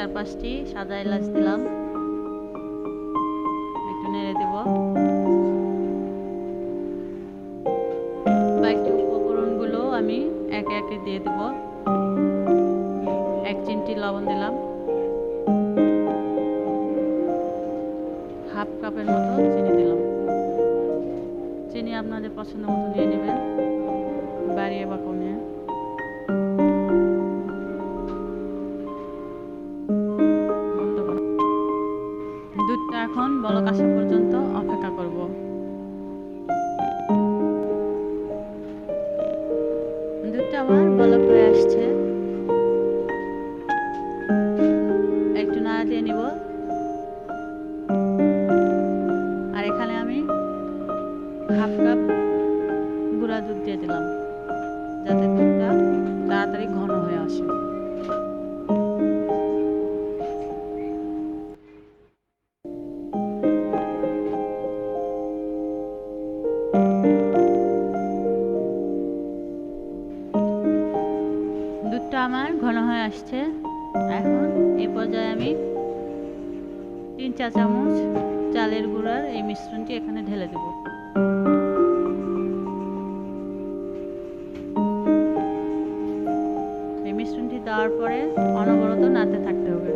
চার পাঁচটি, সাদা এলাচ দিলাম। একটু নেড়ে দেব। বাকি উপকরণগুলো আমি একে একে দিয়ে দেবো। এক চিমটি লবণ দিলাম। হাফ কাপের মতো চিনি দিলাম। চিনি আপনাদের পছন্দ মতো নিয়ে নেবেন, বাড়িয়ে বা কমিয়ে। দুধটা এখন বলক আসা পর্যন্ত অপেক্ষা করব। দুধটা আমার বলক হয়ে আসছে। একটু নাড়া দিয়ে নিব। হয়ে আসছে। এখন এই পর্যায়ে আমি তিন চা চামচ চালের গুঁড়ার এই মিশ্রণটি এখানে ঢেলে দেব। এই মিশ্রণটি দেওয়ার পরে অনবরত নাড়তে থাকতে হবে,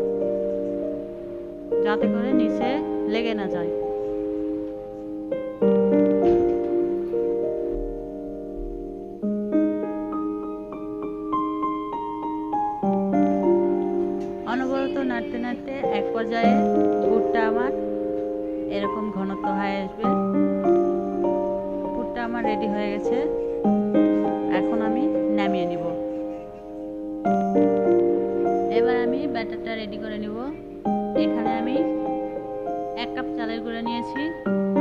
যাতে করে নিচে লেগে না যায়। নাড়তে নাড়তে এক পর্যায়ে পুরটা আমার এরকম ঘনত্ব হয়ে আসবে। পুরটা আমার রেডি হয়ে গেছে। এখন আমি নামিয়ে নিব। এবার আমি ব্যাটারটা রেডি করে নিব। এখানে আমি এক কাপ চালের গুঁড়া নিয়েছি।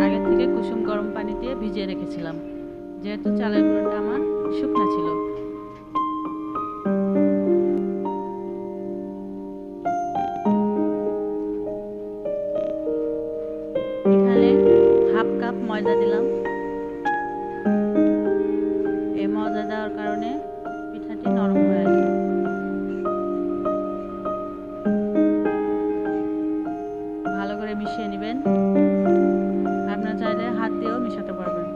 আগে থেকে কুসুম গরম পানি দিয়ে ভিজিয়ে রেখেছিলাম। যেহেতু চালের গুঁড়োটা আমার শুকনা ছিল। পিঠাটি নরম হয়ে আসবে। ভালো করে মিশিয়ে নেবেন। আপনার চাইলে হাত দিয়েও মিশাতে পারবেন।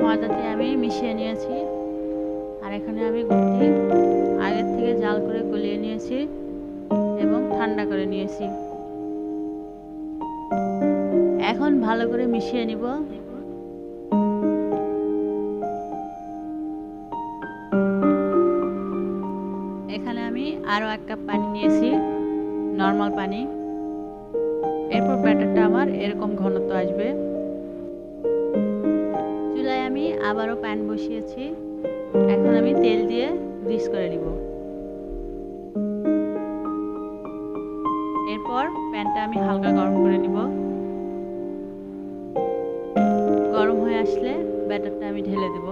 ময়দাটি আমি মিশিয়ে নিয়েছি। আর এখানে আমি গুড়টি আগের থেকে জাল করে গলিয়ে নিয়েছি এবং ঠান্ডা করে নিয়েছি। এখন ভালো করে মিশিয়ে নিব। এখানে আমি আরও এক কাপ পানি নিয়েছি নর্মাল পানি। এরপর ব্যাটারটা আমার এরকম ঘনত্ব আসবে। চুলায় আমি আবারও প্যান বসিয়েছি। এখন আমি তেল দিয়ে গ্রিস করে নিব। এরপর প্যানটা আমি হালকা গরম করে নিব। গরম হয়ে আসলে ব্যাটারটা আমি ঢেলে দেব।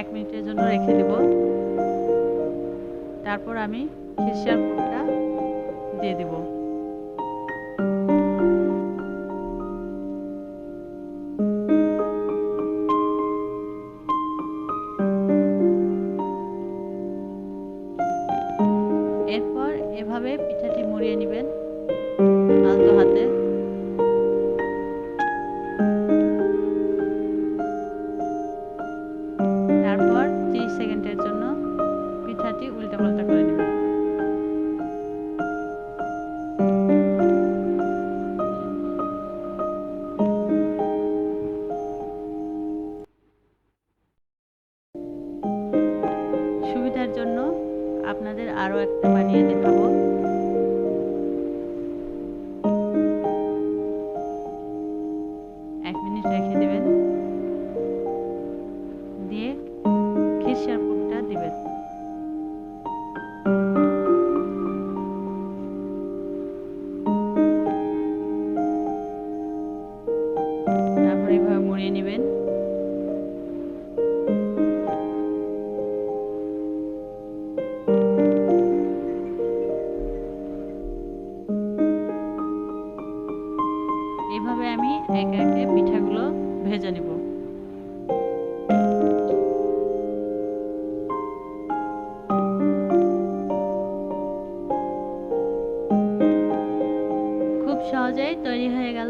এক মিনিটের জন্য রেখে দেব। তারপর আমি খিরসার পুরটা দিয়ে দেবো। এরপর এভাবে পিঠাটি মুড়িয়ে নেবেন আলতো হাতে। আপনাদের আরও একটা বানিয়ে দেখাবো।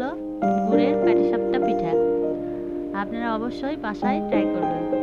গেল গুড়ের প্যাটিসাপটা পিঠা। আপনারা অবশ্যই বাসায় ট্রাই করবেন।